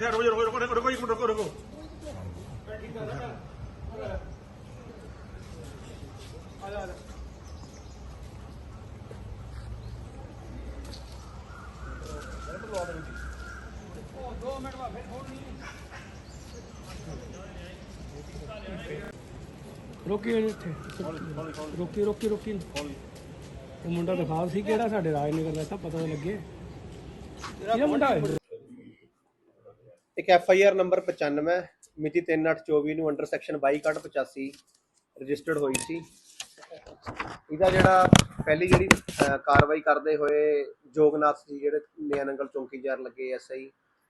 ਰੁਕੋ ਰੁਕੋ ਰੁਕੋ ਰੁਕੋ ਰੁਕੋ ਇੱਕ ਮਿੰਟ ਰੁਕੋ ਰੁਕੋ ਰੋਕੀ ਇਹਨੂੰ ਇੱਥੇ ਰੋਕੀ ਰੋਕੀ ਰੋਕੀ ਉਹ ਮੁੰਡਾ ਦਿਖਾ ਸੀ ਕਿਹੜਾ ਸਾਡੇ ਰਾਜਨਗਰ ਦਾ ਤਾਂ ਪਤਾ ਤਾਂ ਲੱਗੇ ਇਹ ਮੁੰਡਾ ਹੈ ਇੱਕ ਐਫ ਆਈ ਆਰ ਨੰਬਰ 95 ਮਿਤੀ 3824 ਨੂੰ ਅੰਡਰ ਸੈਕਸ਼ਨ 2285 ਰਜਿਸਟਰਡ ਹੋਈ ਸੀ। ਇਹਦਾ ਜਿਹੜਾ ਪਹਿਲੀ ਜਿਹੜੀ ਕਾਰਵਾਈ ਕਰਦੇ ਹੋਏ ਜੋਗਨਾਥ ਜੀ ਜਿਹੜੇ ਨਿਆਨੰਗਲ ਚੌਂਕੀਦਾਰ ਲੱਗੇ ਐਸਆਈ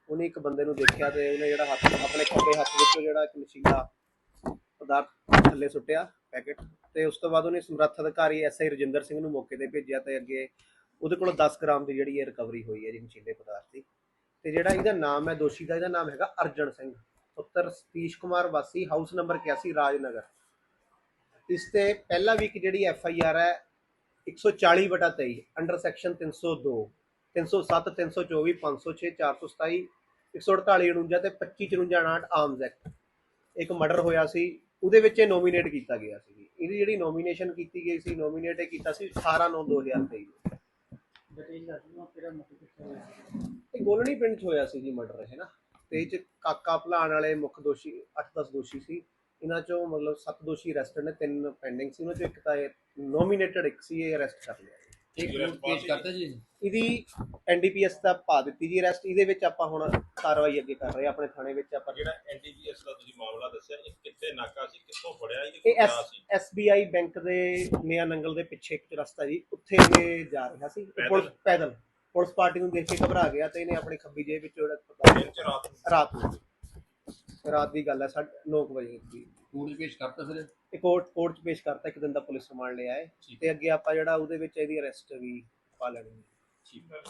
ਉਹਨੇ ਇੱਕ ਬੰਦੇ ਨੂੰ ਦੇਖਿਆ ਤੇ ਉਹਨੇ ਜਿਹੜਾ ਹੱਥ, ਆਪਣੇ ਖੱਬੇ ਹੱਥ ਵਿੱਚੋਂ ਜਿਹੜਾ ਇੱਕ ਨਸ਼ੀਲਾ ਪਦਾਰਥ ਥੱਲੇ ਸੁੱਟਿਆ, ਪੈਕੇਟ, ਤੇ ਉਸ ਤੋਂ ਬਾਅਦ ਉਹਨੇ ਸਮਰੱਥ ਅਧਿਕਾਰੀ ਐਸਆਈ ਰਜਿੰਦਰ ਸਿੰਘ ਨੂੰ ਮੌਕੇ ਤੇ ਭੇਜਿਆ ਤੇ ਅੱਗੇ ਉਹਦੇ ਕੋਲ 10 ਗ੍ਰਾਮ ਦੀ ਜਿਹੜੀ ਹੈ ਰਿਕਵਰੀ ਹੋਈ ਹੈ ਜੀ ਨਸ਼ੀਲੇ ਪਦਾਰਥ ਦੀ। ਤੇ ਜਿਹੜਾ ਇਹਦਾ ਨਾਮ ਹੈ ਦੋਸ਼ੀ ਦਾ, ਇਹਦਾ ਨਾਮ ਹੈਗਾ ਅਰਜਨ ਸਿੰਘ। ਪੁੱਤਰ ਸਤੀਸ਼ ਕੁਮਾਰ ਵਾਸੀ ਹਾਊਸ ਨੰਬਰ 81 ਰਾਜਨਗਰ। ਇਸ ਤੇ ਪਹਿਲਾ ਵੀ ਇੱਕ ਜਿਹੜੀ ਐਫ ਆਈ ਆਰ ਹੈ 140 ਬਟਾ 23 ਅੰਡਰ ਸੈਕਸ਼ਨ 302 307 324 506 427 148 49 ਤੇ 25 54 59 ਆਰਮਸ ਐਕਟ ਇੱਕ ਮਰਡਰ ਹੋਇਆ ਸੀ, ਉਹਦੇ ਵਿੱਚ ਇਹ ਨੋਮੀਨੇਟ ਕੀਤਾ ਗਿਆ ਸੀ। ਇਹਦੀ ਜਿਹੜੀ ਨੋਮੀਨੇਸ਼ਨ ਕੀਤੀ ਗਈ ਸੀ ਨੋਮੀਨੇਟ ਇਹ ਕੀਤਾ ਸੀ 18 9 2023 ਨੂੰ। ਇਹ ਗੋਲਣੀ ਪਿੰਡ 'ਚ ਹੋਇਆ ਸੀ ਜੀ ਮਰਡਰ ਹੈ ਨਾ। ਤੇ ਇਹ 'ਚ ਕਾਕਾ ਭਲਾਣ ਵਾਲੇ ਮੁੱਖ ਦੋਸ਼ੀ 8-10 ਦੋਸ਼ੀ ਸੀ। ਇਹਨਾਂ 'ਚੋਂ ਮਤਲਬ 7 ਦੋਸ਼ੀ ਅਰੈਸਟਡ ਨੇ ਤਿੰਨ ਪੈਂਡਿੰਗ ਸੀ। ਉਹਨਾਂ 'ਚੋਂ ਇੱਕ ਤਾਂ ਇਹ ਨੋਮੀਨੇਟਡ ਇੱਕ ਸੀ ਇਹ ਅਰੈਸਟ ਕਰ ਲਿਆ। ਇੱਕ ਨੂੰ ਪੇਸ਼ ਕਰਤਾ ਜੀ। ਇਹਦੀ ਐਨਡੀਪੀਐਸ ਦਾ ਪਾ ਦਿੱਤੀ ਜੀ ਅਰੈਸਟ ਇਹਦੇ ਵਿੱਚ ਆਪਾਂ ਹੁਣ ਕਾਰਵਾਈ ਅੱਗੇ ਕਰ ਰਹੇ ਹਾਂ। ਆਪਣੇ ਥਾਣੇ ਵਿੱਚ ਆਪਾਂ ਜਿਹੜਾ ਐਨਡੀਪੀਐਸ ਦਾ ਤੁਸੀਂ ਮਾਮਲਾ ਦੱਸਿਆ ਇਹ ਕਿੱਥੇ ਨਾਕਾ ਸੀ ਕਿੱਥੋਂ ਫੜਿਆ ਇਹ ਇਹ ਕਿੱਥੋਂ ਸੀ? ਐਸਬੀਆਈ ਬੈਂਕ ਦੇ ਨਿਆ ਨੰਗਲ ਦੇ ਪਿੱਛੇ ਇੱਕ ਰਸਤਾ ਜੀ। ਉੱਥੇ ਇਹ ਜਾ ਰਿਹਾ ਸੀ। ਪੈਦਲ? ਪੁਲਿਸ ਪਾਰਟੀ ਨੂੰ ਦੇਖ ਕੇ ਘਬਰਾ ਗਿਆ ਤੇ ਇਹਨੇ ਆਪਣੀ ਖੱਬੀ ਜੇਬ ਵਿੱਚੋਂ ਜਿਹੜਾ ਰਾਤ ਨੂੰ ਰਾਤ ਨੂੰ ਰਾਤ ਦੀ ਗੱਲ ਹੈ 9 ਵਜੇ ਦੀ। ਕੋਰਟ ਪੇਸ਼ ਕਰਤਾ ਫਿਰ ਇਹ? ਕੋਰਟ ਕੋਰਟ 'ਚ ਪੇਸ਼ ਕਰਤਾ ਇੱਕ ਦਿਨ ਦਾ ਪੁਲਿਸ ਰਿਮਾਂਡ ਲਿਆ ਹੈ। ਤੇ ਅੱਗੇ ਆਪਾਂ ਜਿਹੜਾ ਉਹਦੇ ਵਿੱਚ ਇਹਦੀ ਅਰੈਸਟ ਵੀ ਪਾ ਲੈਣੀ ਹੈ। ਠੀਕ ਹੈ।